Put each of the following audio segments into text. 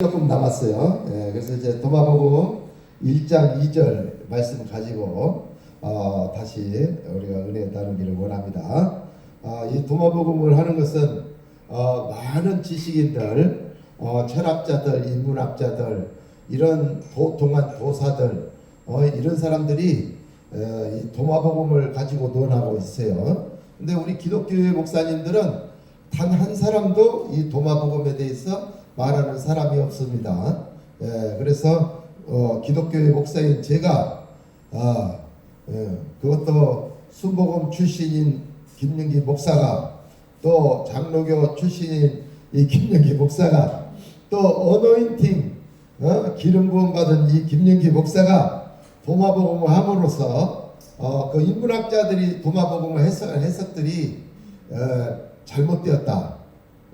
조금 남았어요. 예, 그래서 이제 도마보고 1장 2절 말씀 가지고 어, 다시 우리가 은혜 나누기를 원합니다. 아, 이 도마복음을 하는 것은 어, 많은 지식인들, 어, 철학자들, 인문학자들, 이런 보통한 도사들, 어, 이런 사람들이 어, 이 도마복음을 가지고 논하고 있어요. 근데 우리 기독교의 목사님들은 단 한 사람도 이 도마복음에 대해서 말하는 사람이 없습니다. 예, 그래서 어, 기독교의 목사인 제가 아, 예, 그것도 순복음 출신인 김영기 목사가 또 장로교 출신인 이 김영기 목사가 또 어노인팅 어, 기름 부음 받은 이 김영기 목사가 도마복음을 함으로써 어, 그 인문학자들이 도마복음을 해석, 해석들이 어, 잘못되었다.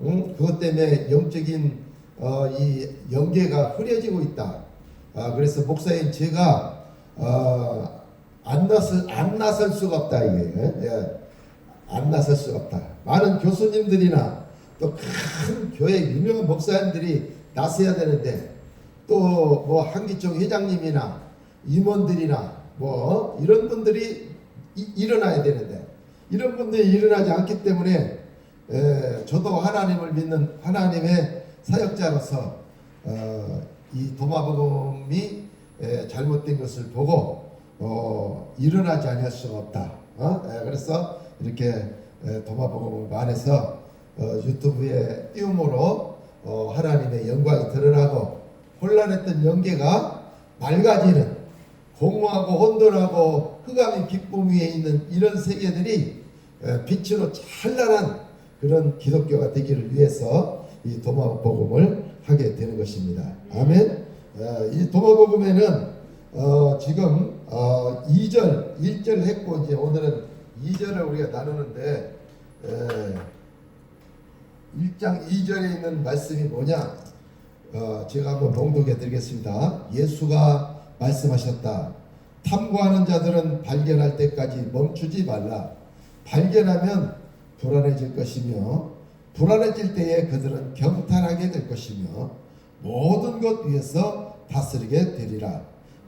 응? 그것 때문에 영적인 어, 이 연계가 흐려지고 있다. 아, 그래서 목사인 제가 어, 안 나설 안 나설 수가 없다 이게 예. 안 나설 수가 없다. 많은 교수님들이나 또 큰 교회 유명한 목사님들이 나서야 되는데 또 뭐 한기총 회장님이나 임원들이나 뭐 이런 분들이 이- 일어나야 되는데 이런 분들이 일어나지 않기 때문에 에, 저도 하나님을 믿는 하나님의 사역자로서 어, 이 도마복음이 에, 잘못된 것을 보고 어, 일어나지 않을 수가 없다. 어? 에, 그래서 이렇게 에, 도마복음을 말해서 어, 유튜브에 띄움으로 어, 하나님의 영광이 드러나고 혼란했던 영계가 맑아지는 공허하고 혼돈하고 흑암의 기쁨 위에 있는 이런 세계들이 에, 빛으로 찬란한 그런 기독교가 되기를 위해서 이 도마복음을 하게 되는 것입니다. 아멘. 어, 이 도마복음에는 어, 지금 어, 2절, 1절 했고 이제 오늘은 2절을 우리가 나누는데 에, 1장 2절에 있는 말씀이 뭐냐? 어, 제가 한번 봉독해 드리겠습니다. 예수가 말씀하셨다. 탐구하는 자들은 발견할 때까지 멈추지 말라. 발견하면 불안해질 것이며 불안해질 때에 그들은 경탄하게 될 것이며 모든 것 위에서 다스리게 되리라.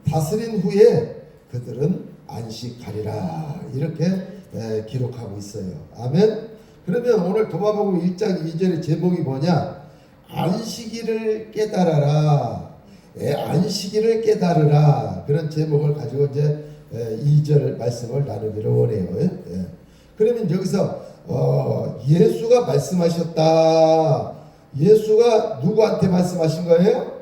다스린 후에 그들은 안식하리라. 이렇게 에, 기록하고 있어요. 아멘. 그러면 오늘 도마복음 1장 2절의 제목이 뭐냐? 안식일을 깨달아라. 예, 안식일을 깨달으라. 그런 제목을 가지고 이제 예, 2절 말씀을 나누기를 원해요. 예. 그러면 여기서 어, 예수가 말씀하셨다. 예수가 누구한테 말씀하신 거예요?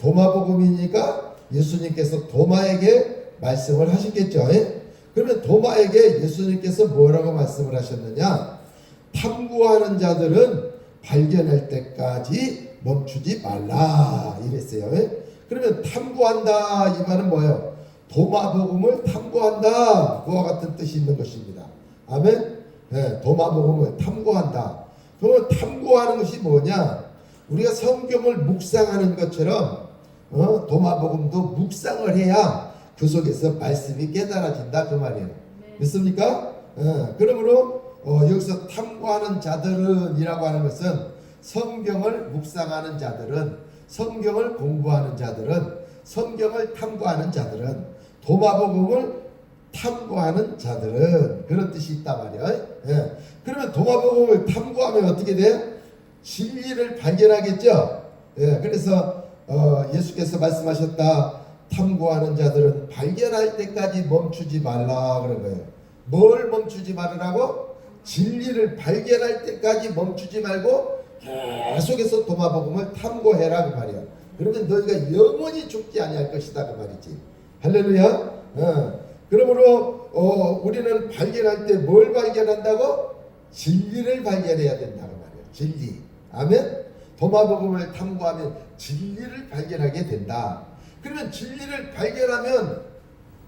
도마복음이니까 예수님께서 도마에게 말씀을 하셨겠죠. 예? 그러면 도마에게 예수님께서 뭐라고 말씀을 하셨느냐? 탐구하는 자들은 발견할 때까지 멈추지 말라 이랬어요. 예? 그러면 탐구한다 이 말은 뭐예요? 도마복음을 탐구한다 그와 같은 뜻이 있는 것입니다. 아멘. 예, 도마복음을 탐구한다. 그러면 탐구하는 것이 뭐냐? 우리가 성경을 묵상하는 것처럼 어, 도마복음도 묵상을 해야 그 속에서 말씀이 깨달아진다 그 말이에요. 믿습니까? 예, 그러므로 어, 여기서 탐구하는 자들은이라고 하는 것은 성경을 묵상하는 자들은 성경을 공부하는 자들은 성경을 탐구하는 자들은 도마복음을 탐구하는 자들은 그런 뜻이 있단 말이야. 예. 그러면 도마복음을 탐구하면 어떻게 돼? 진리를 발견하겠죠. 예. 그래서 어, 예수께서 말씀하셨다. 탐구하는 자들은 발견할 때까지 멈추지 말라 그런 거예요. 뭘 멈추지 말으라고? 진리를 발견할 때까지 멈추지 말고 계속해서 도마복음을 탐구해라 그 말이야. 그러면 너희가 영원히 죽지 아니할 것이다 그 말이지. 할렐루야. 어. 그러므로 어, 우리는 발견할 때 뭘 발견한다고? 진리를 발견해야 된다고 말이야. 진리. 아멘. 도마복음을 탐구하면 진리를 발견하게 된다. 그러면 진리를 발견하면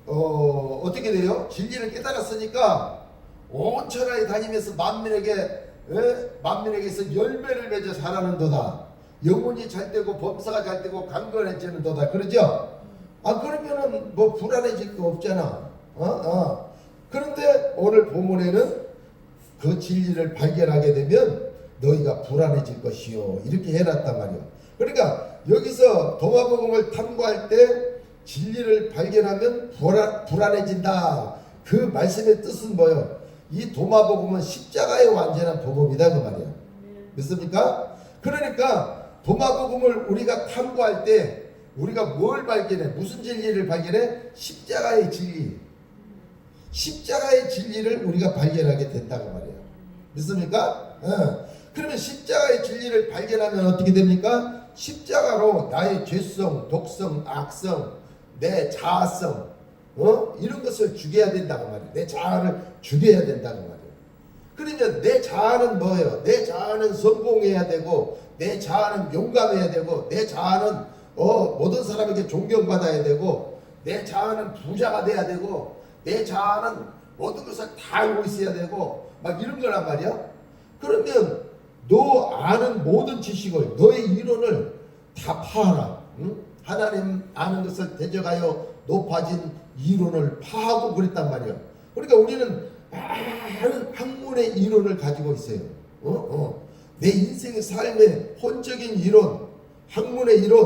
어, 어떻게 돼요? 진리를 깨달았으니까 온 천하에 다니면서 만민에게 에? 만민에게서 열매를 맺어 자라는도다. 영혼이 잘 되고 범사가 잘 되고 강건해지는도다. 그러죠? 아 그러면은 뭐 불안해질 거 없잖아. 어? 어. 그런데 오늘 본문에는 그 진리를 발견하게 되면 너희가 불안해질 것이요. 이렇게 해놨단 말이요. 그러니까 여기서 도마복음을 탐구할 때 진리를 발견하면 불안, 불안해진다. 그 말씀의 뜻은 뭐예요? 이 도마복음은 십자가의 완전한 복음이다 그 말이야. 믿습니까? 그러니까 도마복음을 우리가 탐구할 때 우리가 뭘 발견해? 무슨 진리를 발견해? 십자가의 진리. 십자가의 진리를 우리가 발견하게 된다고 말이에요. 믿습니까? 예. 그러면 십자가의 진리를 발견하면 어떻게 됩니까? 십자가로 나의 죄성, 독성, 악성, 내 자아성, 어? 이런 것을 죽여야 된다고 말이에요. 내 자아를 죽여야 된다고 말이에요. 그러면 내 자아는 뭐예요? 내 자아는 성공해야 되고, 내 자아는 용감해야 되고, 내 자아는 어, 모든 사람에게 존경받아야 되고, 내 자아는 부자가 돼야 되고, 내 자아는 모든 것을 다 알고 있어야 되고, 막 이런 거란 말이야. 그러면 너 아는 모든 지식을, 너의 이론을 다 파하라. 응? 하나님 아는 것을 대적하여 높아진 이론을 파하고 그랬단 말이야. 그러니까 우리는 많은 학문의 이론을 가지고 있어요. 어? 어. 내 인생의 삶의 혼적인 이론, 학문의 이론,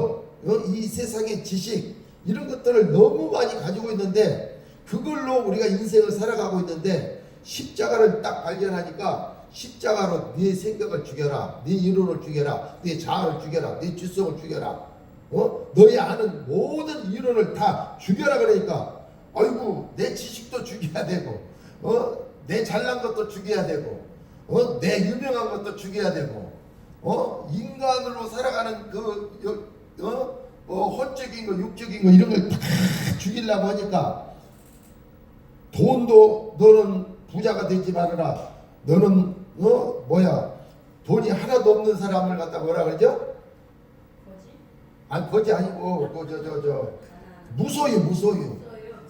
어? 이 세상의 지식 이런 것들을 너무 많이 가지고 있는데 그걸로 우리가 인생을 살아가고 있는데 십자가를 딱 발견하니까 십자가로 네 생각을 죽여라, 네 이론을 죽여라, 네 자아를 죽여라, 네 지성을 죽여라. 어? 너희 아는 모든 이론을 다 죽여라 그러니까 아이고 내 지식도 죽여야 되고 어? 내 잘난 것도 죽여야 되고 어? 내 유명한 것도 죽여야 되고 어? 인간으로 살아가는 그 여, 어? 뭐 혼적인 거 육적인 거 이런 걸 다 죽이려고 하니까 돈도 너는 부자가 되지 말아라. 너는 어? 뭐야? 돈이 하나도 없는 사람을 갖다 뭐라 그러죠? 아니 거지 아니고 그저저저 아, 무소유 무소유.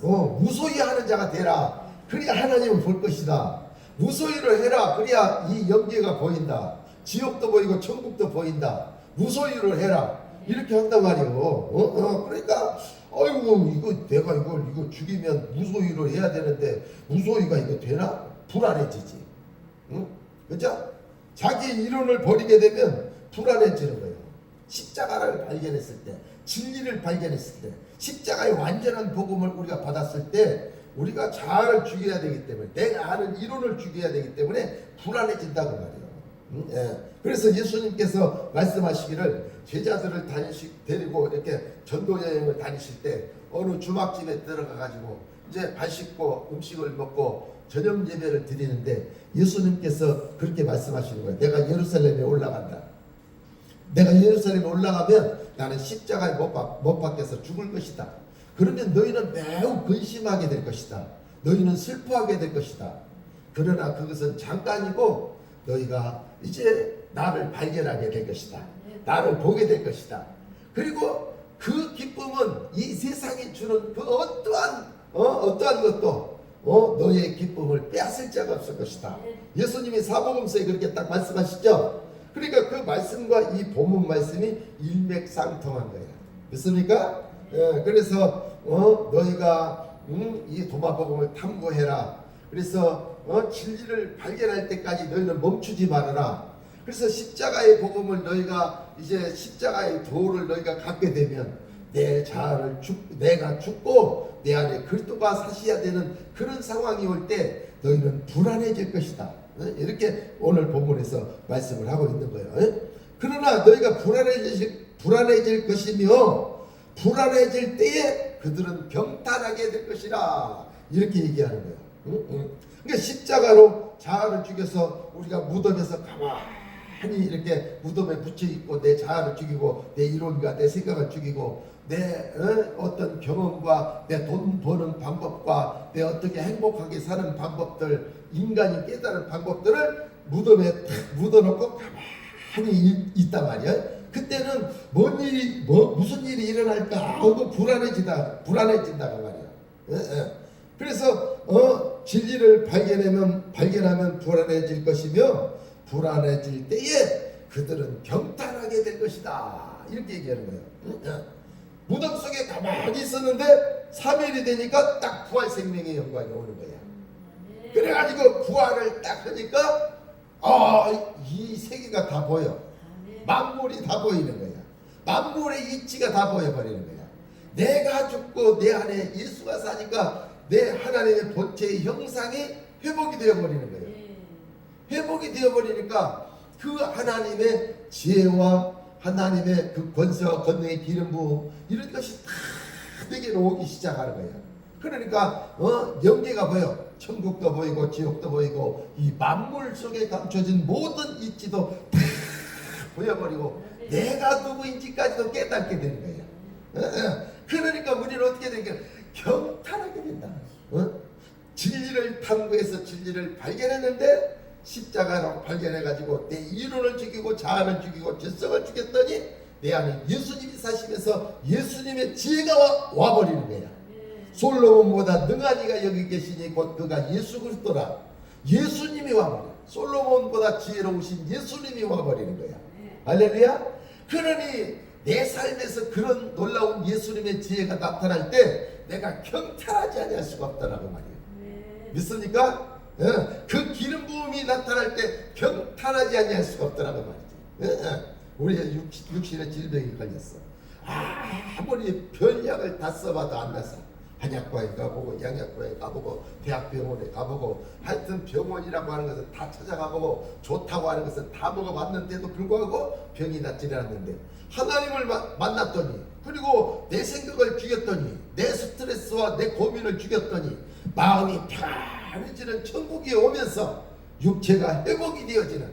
어 무소유 하는 자가 되라. 그래야 하나님을 볼 것이다. 무소유를 해라. 그래야 이 영계가 보인다. 지옥도 보이고 천국도 보인다. 무소유를 해라. 이렇게 한단 말이에요 어, 어 그러니까 아이고 이거 내가 이걸 이거 죽이면 무소유를 해야 되는데 무소유가 이거 되나? 불안해지지. 응? 그죠? 자기 이론을 버리게 되면 불안해지는 거예요. 십자가를 발견했을 때, 진리를 발견했을 때, 십자가의 완전한 복음을 우리가 받았을 때, 우리가 자아를 죽여야 되기 때문에, 내가 아는 이론을 죽여야 되기 때문에 불안해진다고 말이에요. 음, 예. 그래서 예수님께서 말씀하시기를 제자들을 다니시, 데리고 이렇게 전도 여행을 다니실 때 어느 주막집에 들어가 가지고 이제 발 씻고 음식을 먹고 저녁 예배를 드리는데 예수님께서 그렇게 말씀하시는 거예요. 내가 예루살렘에 올라간다. 내가 예루살렘에 올라가면 나는 십자가에 못, 박혀서 죽을 것이다. 그러면 너희는 매우 근심하게 될 것이다. 너희는 슬퍼하게 될 것이다. 그러나 그것은 잠깐이고 너희가 이제 나를 발견하게 될 것이다. 나를 보게 될 것이다. 그리고 그 기쁨은 이 세상이 주는 그 어떠한 어, 어떠한 것도 어, 너의 기쁨을 빼앗을 자가 없을 것이다. 예수님이 사복음서에 그렇게 딱 말씀하시죠. 그러니까 그 말씀과 이 본문 말씀이 일맥상통한 거예요. 믿습니까? 예, 그래서 어, 너희가 음, 이 도마복음을 탐구해라. 그래서 어, 진리를 발견할 때까지 너희는 멈추지 말아라. 그래서 십자가의 복음을 너희가 이제 십자가의 도를 너희가 갖게 되면 내 자아를 죽, 내가 죽고 내 안에 그리스도가 사셔야 되는 그런 상황이 올 때 너희는 불안해질 것이다. 어? 이렇게 오늘 본문에서 말씀을 하고 있는 거예요. 어? 그러나 너희가 불안해질 불안해질 것이며 불안해질 때에 그들은 병탄하게 될 것이라 이렇게 얘기하는 거예요. 그러니까 십자가로 자아를 죽여서 우리가 무덤에서 가만히 이렇게 무덤에 붙여 있고 내 자아를 죽이고 내 이론과 내 생각을 죽이고 내 어? 떤 경험과 내 돈 버는 방법과 내 어떻게 행복하게 사는 방법들 인간이 깨달은 방법들을 무덤에 탁 묻어놓고 가만히 있- 있단 말이야. 그때는 뭔 일이 뭐 무슨 일이 일어날까 하고 불안해지다 불안해진다고 말이야. 예, 예. 그래서 어 진리를 발견하면 발견하면 불안해질 것이며 불안해질 때에 그들은 병탄하게 될 것이다 이렇게 얘기하는 거예요. 무덤 속에 가만히 있었는데 3일이 되니까 딱 부활 생명의 영광이 오는 거야. 그래가지고 부활을 딱 하니까 아이 세계가 다 보여. 만물이 다 보이는 거야. 만물의 이치가 다 보여버리는 거야. 내가 죽고 내 안에 예수가 사니까 내 하나님의 본체의 형상이 회복이 되어버리는 거예요. 회복이 되어버리니까 그 하나님의 지혜와 하나님의 그 권세와 권능의 기름 부음 이런 것이 다 내게로 오기 시작하는 거예요. 그러니까 어 영계가 보여 천국도 보이고 지옥도 보이고 이 만물 속에 감춰진 모든 이치도 다 보여버리고 내가 누구인지까지도 깨닫게 되는 거예요. 어, 어. 그러니까 우리는 어떻게 게 경탄하게 된다. 어? 진리를 탐구해서 진리를 발견했는데 십자가로 발견해가지고 내 이론을 죽이고 자아를 죽이고 질성을 죽였더니 내 안에 예수님이 사시면서 예수님의 지혜가 와, 와버리는 거야. 솔로몬보다 능한 이가 여기 계시니 곧 그가 예수 그리스도라. 예수님이 와버려. 솔로몬보다 지혜로우신 예수님이 와버리는 거야. 할렐루야. 그러니 내 삶에서 그런 놀라운 예수님의 지혜가 나타날 때 내가 경탄하지 아니할 수가 없다라고 말이에요. 믿습니까? 예, 그 기름 부음이 나타날 때 경탄하지 아니할 수가 없더라고 말이지. 예, 예. 우리 육신, 육신의 질병이 걸렸어. 아무리 별약을 다 써봐도 안 나서 한약과에 가보고 양약과에 가보고 대학병원에 가보고 하여튼 병원이라고 하는 것은 다 찾아가보고 좋다고 하는 것은 다 먹어봤는데도 불구하고 병이 낫지 않았는데 하나님을 마- 만났더니 그리고 내 생각을 죽였더니 내 스트레스와 내 고민을 죽였더니 마음이 편해지는 천국이 오면서 육체가 회복이 되어지는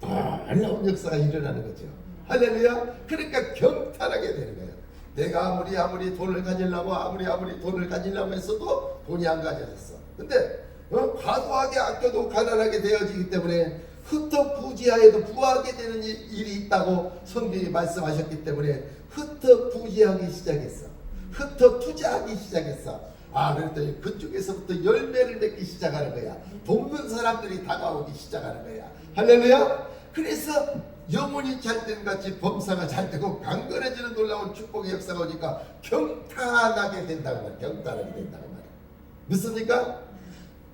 놀라운 역사가 일어나는 거죠. 할렐루야. 그러니까 경탄하게 되는 거예요. 내가 아무리 아무리 돈을 가지려고 아무리 아무리 돈을 가지려고 했어도 돈이 안 가져졌어. 근데 어? 과도하게 아껴도 가난하게 되어지기 때문에 흩어 부지하에도 부하게 되는 일- 일이 있다고 성경이 말씀하셨기 때문에 흩어 부지하기 시작했어. 흩어 투자하기 시작했어. 아, 그랬더니 그쪽에서부터 열매를 맺기 시작하는 거야. 돕는 사람들이 다가오기 시작하는 거야. 할렐루야. 그래서 영혼이 잘된 같이 범사가 잘 되고 강건해지는 놀라운 축복의 역사가 오니까 경탄하게 된다고 말이야. 경탄하게 된다고 말이야. 믿습니까?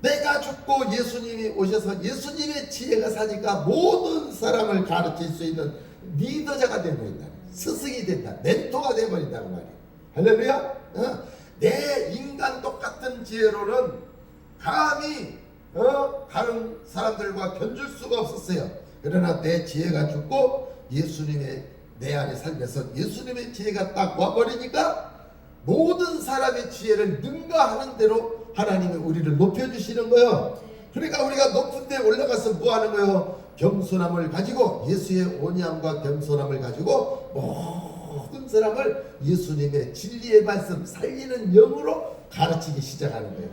내가 죽고 예수님이 오셔서 예수님의 지혜가 사니까 모든 사람을 가르칠 수 있는 리더자가 되버린다. 스승이 된다. 멘토가 되버린다고 말이야. 할렐루야. 어? 내 인간 똑같은 지혜로는 감히 어? 다른 사람들과 견줄 수가 없었어요. 그러나 내 지혜가 죽고 예수님의 내 안에 살면서 예수님의 지혜가 딱 와버리니까 모든 사람의 지혜를 능가하는 대로 하나님이 우리를 높여주시는 거예요. 그러니까 우리가 높은 데 올라가서 뭐 하는 거예요? 겸손함을 가지고 예수의 온유함과 겸손함을 가지고 모든 사람을 예수님의 진리의 말씀 살리는 영으로 가르치기 시작하는 거예요.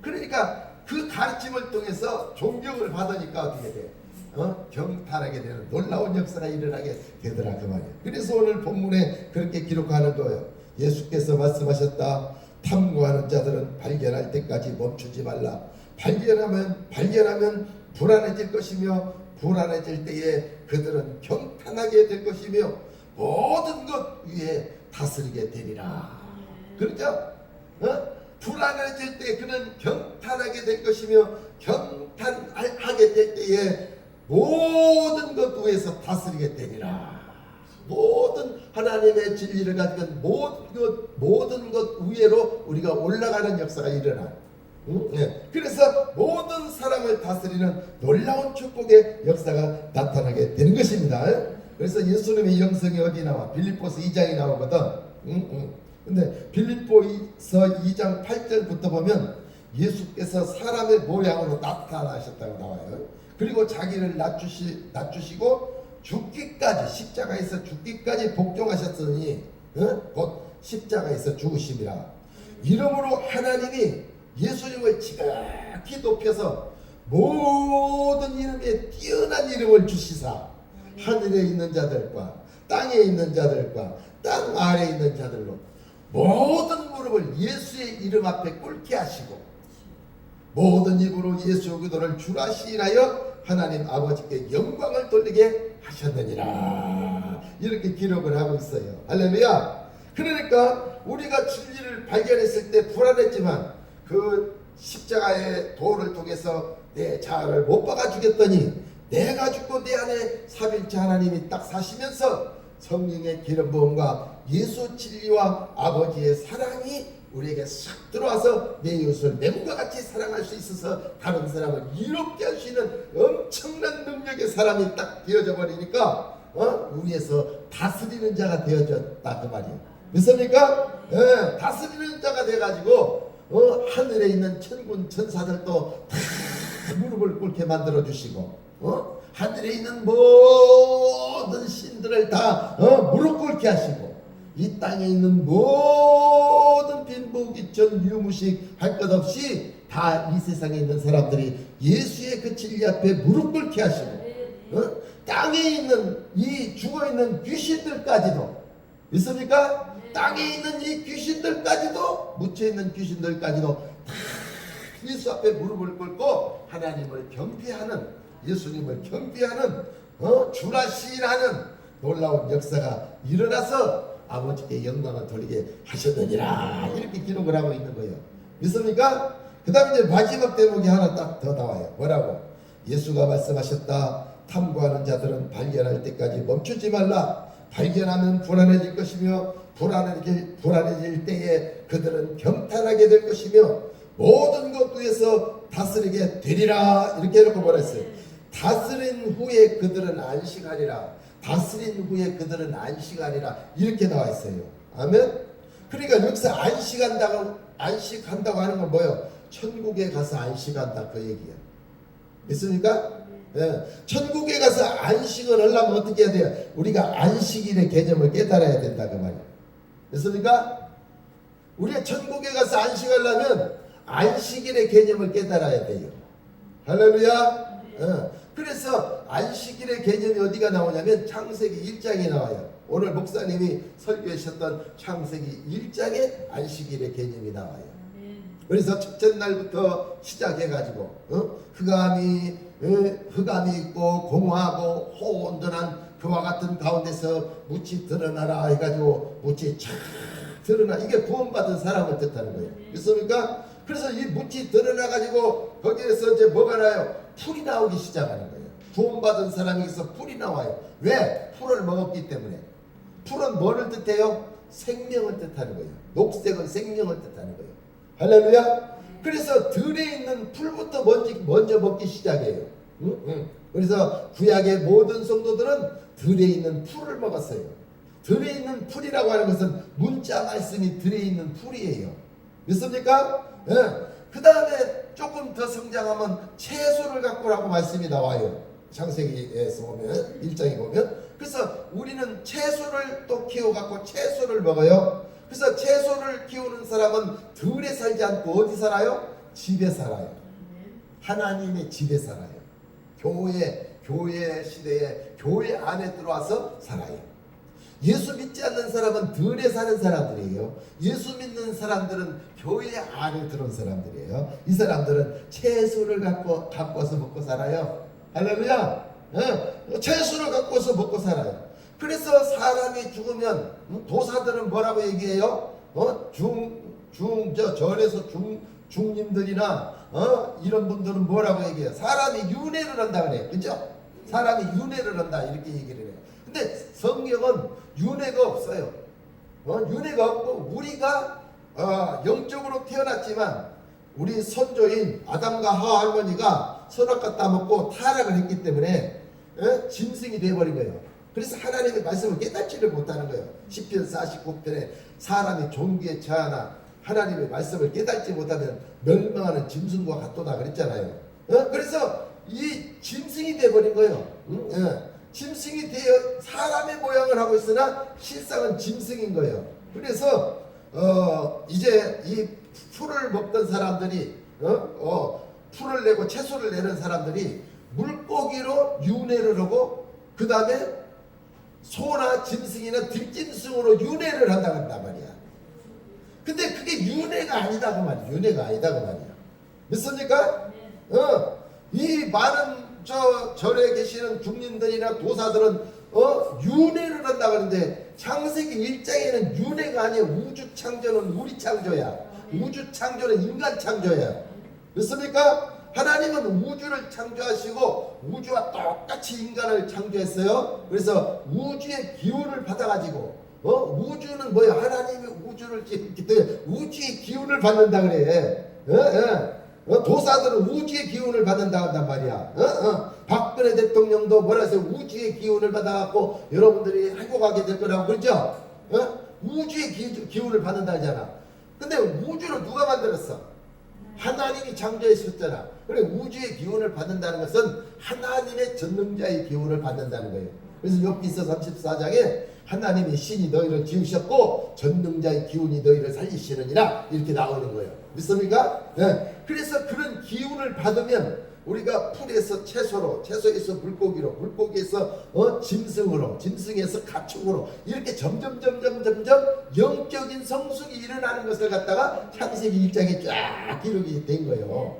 그러니까 그 가르침을 통해서 존경을 받으니까 어떻게 돼? 어? 경탄하게 되는 놀라운 역사가 일어나게 되더라 그 말이에요. 그래서 오늘 본문에 그렇게 기록하는 거예요. 예수께서 말씀하셨다. 탐구하는 자들은 발견할 때까지 멈추지 말라. 발견하면 발견하면 불안해질 것이며 불안해질 때에 그들은 경탄하게 될 것이며 모든 것 위에 다스리게 되리라. 그렇죠? 어? 불안해질 때 그는 경탄하게 될 것이며 경탄하게 될 때에 모든 것 위에서 다스리게 되리라. 모든 하나님의 진리를 가지고 모든 것 모든 것 위에로 우리가 올라가는 역사가 일어나. 응? 예. 그래서 모든 사람을 다스리는 놀라운 축복의 역사가 나타나게 되는 것입니다. 그래서 예수님의 영성이 어디 나와? 빌립보서 2장이 나오거든. 응? 응. 근데 빌립보서 2장 8절부터 보면 예수께서 사람의 모양으로 나타나셨다고 나와요. 그리고 자기를 낮추시, 낮추시고 죽기까지 십자가에서 죽기까지 복종하셨으니 어? 곧 십자가에서 죽으심이라. 이러므로 하나님이 예수님을 지극히 높여서 모든 이름에 뛰어난 이름을 주시사 하늘에 있는 자들과 땅에 있는 자들과 땅 아래에 있는 자들로 모든 무릎을 예수의 이름 앞에 꿇게 하시고 모든 입으로 예수 그도를 주라시인하여 하나님 아버지께 영광을 돌리게 하셨느니라. 이렇게 기록을 하고 있어요. 할렐루야. 그러니까 우리가 진리를 발견했을 때 불안했지만 그 십자가의 도를 통해서 내 자아를 못 박아 주겠더니 내가 죽고 내 안에 삼일째 하나님이 딱 사시면서 성령의 기름 부음과 예수 진리와 아버지의 사랑이 우리에게 싹 들어와서 내 이웃을 내 몸과 같이 사랑할 수 있어서 다른 사람을 이롭게 할 수 있는 엄청난 능력의 사람이 딱 되어져 버리니까 어? 위에서 다스리는 자가 되어졌다 그 말이에요. 믿습니까? 예, 다스리는 자가 돼가지고 어, 하늘에 있는 천군 천사들도 다 무릎을 꿇게 만들어 주시고 어? 하늘에 있는 모든 신들을 다 어? 무릎 꿇게 하시고 이 땅에 있는 모든 빈부귀천 유무식 할 것 없이 다 이 세상에 있는 사람들이 예수의 그 진리 앞에 무릎 꿇게 하시고 어? 땅에 있는 이 죽어 있는 귀신들까지도 있습니까? 땅에 있는 이 귀신들까지도 묻혀 있는 귀신들까지도 다 예수 앞에 무릎을 꿇고 하나님을 경배하는 예수님을 경배하는 어? 주라시라는 놀라운 역사가 일어나서 아버지께 영광을 돌리게 하셨느니라 이렇게 기록을 하고 있는 거예요. 믿습니까? 그 다음에 이제 마지막 대목이 하나 딱 더 나와요. 뭐라고? 예수가 말씀하셨다. 탐구하는 자들은 발견할 때까지 멈추지 말라. 발견하면 불안해질 것이며 불안해질, 불안해질 때에 그들은 경탄하게 될 것이며 모든 것 위에서 다스리게 되리라 이렇게 해놓고 뭐라 했어요 다스린 후에 그들은 안식하리라 다스린 후에 그들은 안식하리라 이렇게 나와 있어요 아멘 그러니까 여기서 안식한다고 안식한다고 하는 건 뭐예요 천국에 가서 안식한다 그 얘기야 믿습니까? 예. 천국에 가서 안식을 하려면 어떻게 해야 돼요? 우리가 안식일의 개념을 깨달아야 된다 그 말이야. 됐습니까? 우리가 천국에 가서 안식하려면 안식일의 개념을 깨달아야 돼요. 할렐루야. 예. 그래서 안식일의 개념이 어디가 나오냐면 창세기 1장에 나와요. 오늘 목사님이 설교하셨던 창세기 1장에 안식일의 개념이 나와요. 그래서 첫째 날부터 시작해가지고 어? 흑암이 어? 흑암이 있고 공허하고 혼돈한 그와 같은 가운데서 무치 드러나라 해가지고 무치 쫙 드러나 이게 구원받은 사람을 뜻하는 거예요. 믿습니까? 그래서 이 무치 드러나가지고 거기에서 이제 뭐가 나요? 풀이 나오기 시작하는 거예요. 구원받은 사람에게서 풀이 나와요. 왜? 풀을 먹었기 때문에. 풀은 뭐를 뜻해요? 생명을 뜻하는 거예요. 녹색은 생명을 뜻하는 거예요. 할렐루야. 그래서 들에 있는 풀부터 먼저, 먼저 먹기 시작해요. 응? 응. 그래서 구약의 모든 성도들은 들에 있는 풀을 먹었어요. 들에 있는 풀이라고 하는 것은 문자 말씀이 들에 있는 풀이에요. 믿습니까? 예. 그 다음에 더 성장하면 채소를 갖고라고 말씀이 나와요. 창세기에서 보면 1장에 보면 그래서 우리는 채소를 또 키워 갖고 채소를 먹어요. 그래서 채소를 키우는 사람은 들에 살지 않고 어디 살아요? 집에 살아요. 하나님의 집에 살아요. 교회, 교회 시대에 교회 안에 들어와서 살아요. 예수 믿지 않는 사람은 들에 사는 사람들이에요. 예수 믿는 사람들은 교회 안에 들어온 사람들이에요. 이 사람들은 채소를 갖고 갖고서 먹고 살아요. 할렐루야. 어? 채소를 갖고서 먹고 살아요. 그래서 사람이 죽으면 음, 도사들은 뭐라고 얘기해요? 어? 중, 중, 저 절에서 중, 중님들이나 어? 이런 분들은 뭐라고 얘기해요? 사람이 윤회를 한다 그래요. 그죠? 사람이 윤회를 한다 이렇게 얘기를 해요. 근데 성경은 윤회가 없어요. 어? 윤회가 없고 우리가 어, 영적으로 태어났지만 우리 선조인 아담과 하와 할머니가 선악과 따먹고 타락을 했기 때문에 어? 짐승이 돼버린 거예요. 그래서 하나님의 말씀을 깨닫지를 못하는 거예요. 10편 49편에 사람이 종기에 처하나 하나님의 말씀을 깨닫지 못하면 멸망하는 짐승과 같도다 그랬잖아요. 어? 그래서 이 짐승이 돼버린 거예요. 응? 예. 짐승이 되어 사람의 모양을 하고 있으나 실상은 짐승인 거예요. 그래서 어, 이제 이 풀을 먹던 사람들이 어? 어, 풀을 내고 채소를 내는 사람들이 물고기로 윤회를 하고 그 다음에 소나 짐승이나 들짐승으로 윤회를 한다고 한단 말이야. 근데 그게 윤회가 아니다 그 말이야. 윤회가 아니다 그 말이야. 믿습니까? 어, 이 많은 저 절에 계시는 중님들이나 도사들은 어 윤회를 한다 그러는데 창세기 1장에는 윤회가 아니야. 우주 창조는 우리 창조야. 우주 창조는 인간 창조야. 믿습니까? 하나님은 우주를 창조하시고 우주와 똑같이 인간을 창조했어요. 그래서 우주의 기운을 받아가지고 어 우주는 뭐야? 하나님이 우주를 짓기 때문에 우주의 기운을 받는다 그래. 어, 어. 어, 도사들은 우주의 기운을 받는다 한단 말이야. 어, 어. 박근혜 대통령도 뭐라 해서 우주의 기운을 받아갖고 여러분들이 행복하게 될 거라고 그러죠? 어? 우주의 기, 기운을 받는다 하잖아. 근데 우주를 누가 만들었어? 하나님이 창조했었잖아. 그래 우주의 기운을 받는다는 것은 하나님의 전능자의 기운을 받는다는 거예요. 그래서 욥기서 34장에 하나님의 신이 너희를 지으셨고 전능자의 기운이 너희를 살리시느니라 이렇게 나오는 거예요. 믿습니까? 네. 그래서 그런 기운을 받으면 우리가 풀에서 채소로, 채소에서 물고기로, 물고기에서 어, 짐승으로, 짐승에서 가축으로 이렇게 점점 점점 점점 영적인 성숙이 일어나는 것을 갖다가 창세기 1장에 쫙 기록이 된 거예요.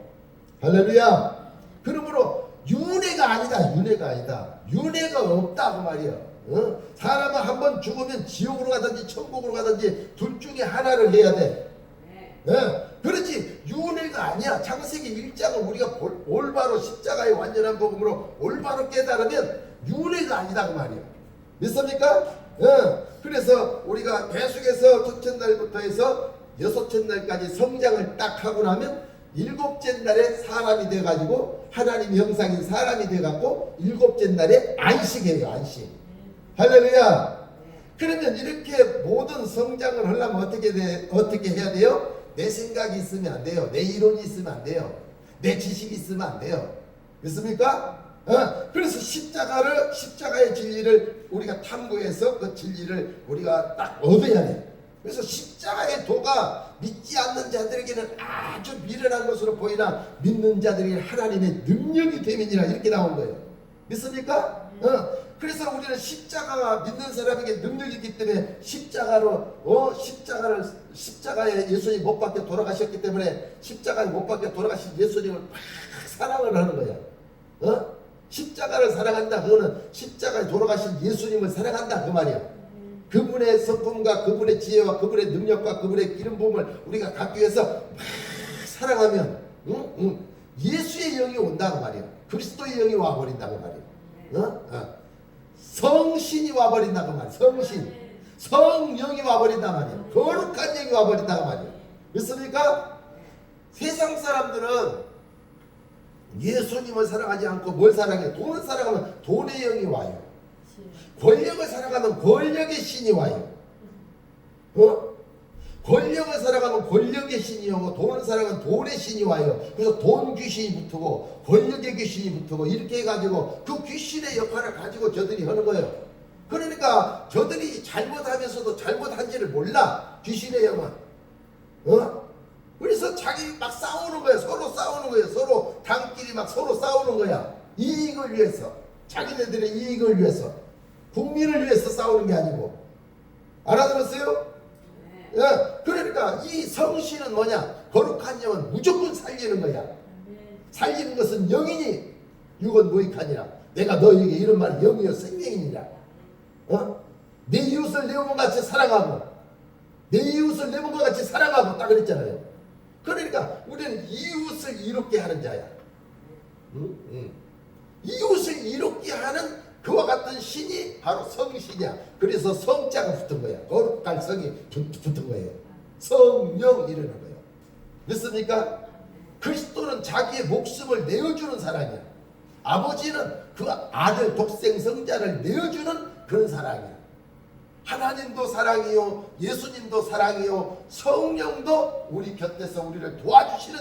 할렐루야. 그러므로 윤회가 아니다. 윤회가 아니다. 윤회가 없다 그 말이야. 어? 사람은 한 번 죽으면 지옥으로 가든지 천국으로 가든지 둘 중에 하나를 해야 돼. 예. 그렇지 윤회가 아니야. 창세기 1장을 우리가 볼- 올바로 십자가의 완전한 복음으로 올바로 깨달으면 윤회가 아니다 그 말이야. 믿습니까? 예. 그래서 우리가 계속해서 첫째 날부터 해서 여섯째 날까지 성장을 딱 하고 나면 일곱째 날에 사람이 돼가지고 하나님 형상인 사람이 돼갖고 일곱째 날에 안식해요 안식. 할렐루야. 그러면 이렇게 모든 성장을 하려면 어떻게 돼, 어떻게 해야 돼요? 내 생각이 있으면 안 돼요. 내 이론이 있으면 안 돼요. 내 지식이 있으면 안 돼요. 믿습니까? 어? 그래서 십자가를 십자가의 진리를 우리가 탐구해서 그 진리를 우리가 딱 얻어야 돼. 그래서 십자가의 도가 믿지 않는 자들에게는 아주 미련한 것으로 보이나 믿는 자들에게 하나님의 능력이 됨이니라 이렇게 나온 거예요. 믿습니까? 어. 그래서 우리는 십자가가 믿는 사람에게 능력이 있기 때문에 십자가로 어 십자가를 십자가에 예수님 못 박혀 돌아가셨기 때문에 십자가에 못 박혀 돌아가신 예수님을 막 사랑을 하는 거야. 어? 십자가를 사랑한다. 그거는 십자가에 돌아가신 예수님을 사랑한다 그 말이야. 그분의 성품과 그분의 지혜와 그분의 능력과 그분의 기름 부음을 우리가 갖기 위해서 막 사랑하면 응? 응. 예수의 영이 온다고 말이야. 그리스도의 영이 와버린다고 말이야. 어? 어. 성신이 와버린다고 말이야. 성신. 성령이 와버린단 말이야. 거룩한 영이 와버린다고 말이야. 믿습니까? 세상 사람들은 예수님을 사랑하지 않고 뭘 사랑해? 돈을 사랑하면 돈의 영이 와요. 권력을 사랑하면 권력의 신이 와요. 어? 권력을 사랑하면 권력의 신이 오고 돈을 사랑하면 돈의 신이 와요. 그래서 돈 귀신이 붙고 권력의 귀신이 붙고 이렇게 해가지고 그 귀신의 역할을 가지고 저들이 하는 거예요. 그러니까 저들이 잘못하면서도 잘못한지를 몰라 귀신의 영은. 어? 그래서 자기 막 싸우는 거야. 서로 싸우는 거야. 서로 당끼리 막 서로 싸우는 거야. 이익을 위해서. 자기네들의 이익을 위해서. 국민을 위해서 싸우는 게 아니고. 알아들었어요? 예, 그러니까 이 성신은 뭐냐? 거룩한 영은 무조건 살리는 거야. 살리는 것은 영이니 육은 무익하니라. 내가 너에게 이런 말이 영이여 생명이니라. 어? 내 이웃을 내 몸과 같이 사랑하고 내 이웃을 내 몸과 같이 사랑하고 딱 그랬잖아요. 그러니까 우리는 이웃을 이롭게 하는 자야. 응? 응. 이웃을 이롭게 하는 그와 같은 신이 바로 성신이야. 그래서 성자가 붙은 거야. 거룩한 성이 붙- 붙은 거예요. 성령 이러는 거예요. 믿습니까? 그리스도는 자기의 목숨을 내어주는 사랑이야. 아버지는 그 아들 독생 성자를 내어주는 그런 사랑이야. 하나님도 사랑이요, 예수님도 사랑이요, 성령도 우리 곁에서 우리를 도와주시는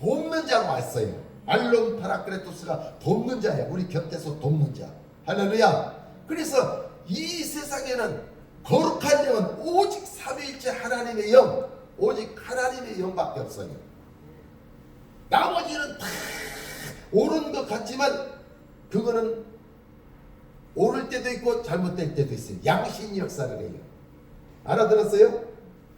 돕는 자로 왔어요. 알론 파라크레토스가 돕는 자야. 우리 곁에서 돕는 자. 할렐루야. 그래서 이 세상에는 거룩한 영은 오직 삼위일체 하나님의 영, 오직 하나님의 영밖에 없어요. 나머지는 다 옳은 것 같지만 그거는 옳을 때도 있고 잘못될 때도 있어요. 양심 역사를 해요. 알아들었어요?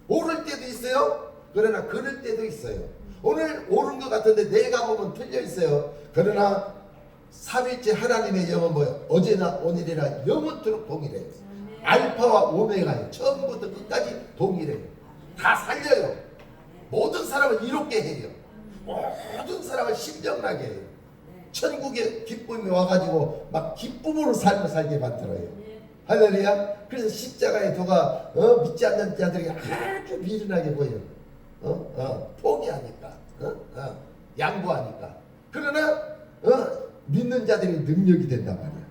옳을 때도 있어요. 그러나 그럴 때도 있어요. 오늘 옳은 것 같은데 내가 보면 틀려 있어요. 그러나 삼일째 하나님의 영은 뭐예요? 어제나 오늘이나 영원토록 동일해요. 알파와 오메가예요. 처음부터 끝까지 동일해요. 다 살려요. 모든 사람을 이롭게 해요. 모든 사람을 심정나게 해요. 천국의 기쁨이 와가지고 막 기쁨으로 삶을 살게 만들어요. 할렐루야. 그래서 십자가의 도가 어, 믿지 않는 자들이 아주 미련하게 보여. 어, 어, 포기하니까, 어, 어, 양보하니까. 그러나 어, 믿는 자들이 능력이 된단 말이야.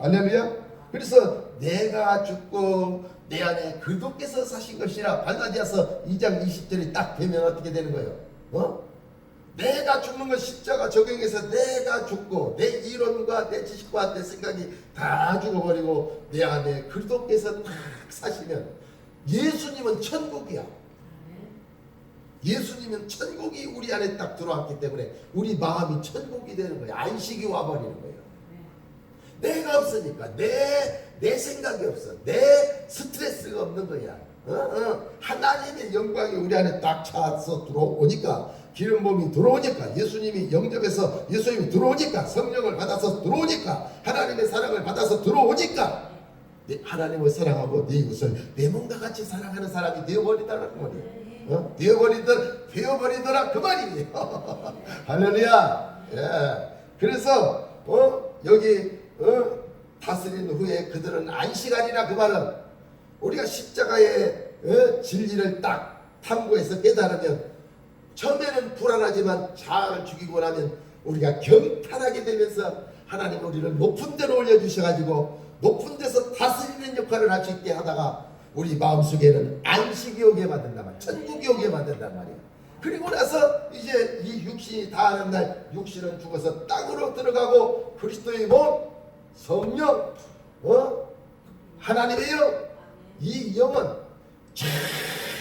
할렐루야. 그래서 내가 죽고 내 안에 그리스도께서 사신 것이라 발라디아서 2장 20절이 딱 되면 어떻게 되는 거예요? 어? 내가 죽는 것 십자가 적용해서 내가 죽고 내 이론과 내 지식과 내 생각이 다 죽어버리고 내 안에 그리스도께서 딱 사시면 예수님은 천국이야. 예수님은 천국이 우리 안에 딱 들어왔기 때문에 우리 마음이 천국이 되는 거야. 안식이 와버리는 거예요. 내가 없으니까 내, 내 생각이 없어. 내 스트레스가 없는 거야. 어, 어. 하나님의 영광이 우리 안에 딱 차서 들어오니까 기름 부음이 들어오니까 예수님이 영접해서 예수님이 들어오니까 성령을 받아서 들어오니까 하나님의 사랑을 받아서 들어오니까 내 하나님을 사랑하고 내 이웃을 내 몸과 같이 사랑하는 사람이 되어버리다는 말이에요. 어? 되어버리더 되어버리더라 그 말이에요. 할렐루야. 예. 그래서 어 여기 어 다스린 후에 그들은 안식하리라 그 말은 우리가 십자가의 어? 진리를 딱 탐구해서 깨달으면 처음에는 불안하지만 잘 죽이고 나면 우리가 경탄하게 되면서 하나님 우리를 높은 데로 올려주셔가지고 높은 데서 다스리는 역할을 할 수 있게 하다가 우리 마음속에는 안식이 오게 만든단 말이야 천국이 오게 만든단 말이야 그리고 나서 이제 이 육신이 다하는 날 육신은 죽어서 땅으로 들어가고 그리스도의 몸 성령 어? 하나님의 영 이 영은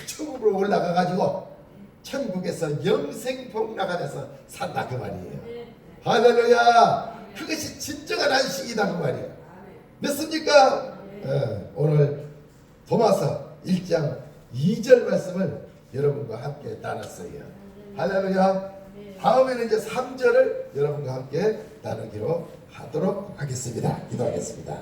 천국으로 올라가 가지고 천국에서 영생 복락하면서 산다 그 말이에요. 할렐루야. 그것이 진정한 안식이다 그 말이에요. 됐습니까? 예, 오늘 도마서 1장 2절 말씀을 여러분과 함께 나눴어요. 할렐루야. 다음에는 이제 3절을 여러분과 함께 나누기로 하도록 하겠습니다. 기도하겠습니다.